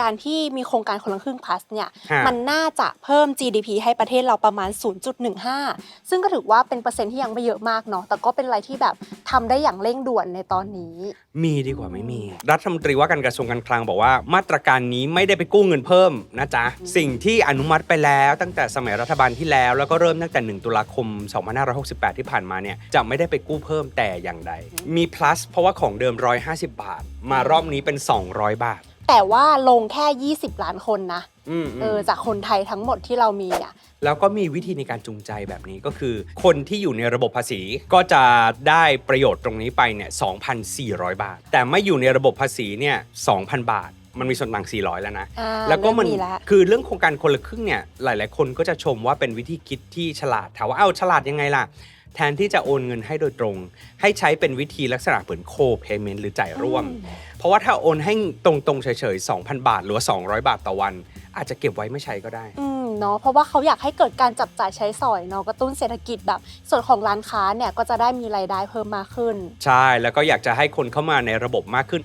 การที่มีโครงการคนละครึ่ง plus เนี่ยฮะ มันน่าจะเพิ่ม GDP ให้ประเทศเราประมาณ 0.15 ซึ่งก็ถือว่าเป็นเปอร์เซ็นต์ที่ยังไม่เยอะมากเนาะแต่ก็เป็นอะไรที่แบบทำได้อย่างเร่งด่วนในตอนนี้ มีดีกว่าไม่มี รัฐมนตรีว่าการกระทรวงการคลังบอกว่า มาตรการนี้ไม่ได้ไปกู้เงินเพิ่มนะจ๊ะ สิ่งที่อนุมัติไปแล้วตั้งแต่สมัยรัฐบาลที่แล้ว แล้วก็เริ่มตั้งแต่ 1 ตุลาคม 2568 ที่ผ่านมาเนี่ยจะไม่ได้ไปกู้เพิ่มแต่อย่างใด มี plus เพราะว่าของเดิม 150 บาท มารอบนี้เป็น 200 บาท แต่ว่าลงแค่ 20 ล้านคนนะอืมเออจากคนไทยทั้งหมดที่เรามีอะ แล้วก็มีวิธีในการจูงใจแบบนี้ก็คือ คนที่อยู่ในระบบภาษีก็จะได้ประโยชน์ตรงนี้ไปเนี่ย2,400 บาท แต่ไม่อยู่ในระบบภาษีเนี่ย2,000 บาท มันมีส่วนต่าง 400 แล้วนะ อ่าแล้วก็มันเริ่มมีแล้วคือเรื่องโครงการคนละครึ่งเนี่ยหลาย ๆ คนก็จะชมว่าเป็นวิธีคิดที่ฉลาดถามว่าเอ้าฉลาดยังไงล่ะ แทนที่จะโอนเงินให้โดยตรง ให้ใช้เป็นวิธีลักษณะเหมือนโคเพย์เมนต์หรือจ่ายร่วม เพราะว่าถ้าโอนให้ตรงๆเฉยๆ 2,000 บาท หรือว่า200 บาทต่อวัน อาจจะเก็บไว้ไม่ใช้ก็ได้ อืมเนาะเพราะว่าเขาอยากให้เกิดการจับจ่ายใช้สอยเนาะกระตุ้นเศรษฐกิจแบบ ส่วนของร้านค้าเนี่ยก็จะได้มีรายได้เพิ่มมากขึ้น ใช่ แล้วก็อยากจะให้คนเข้ามาในระบบมากขึ้น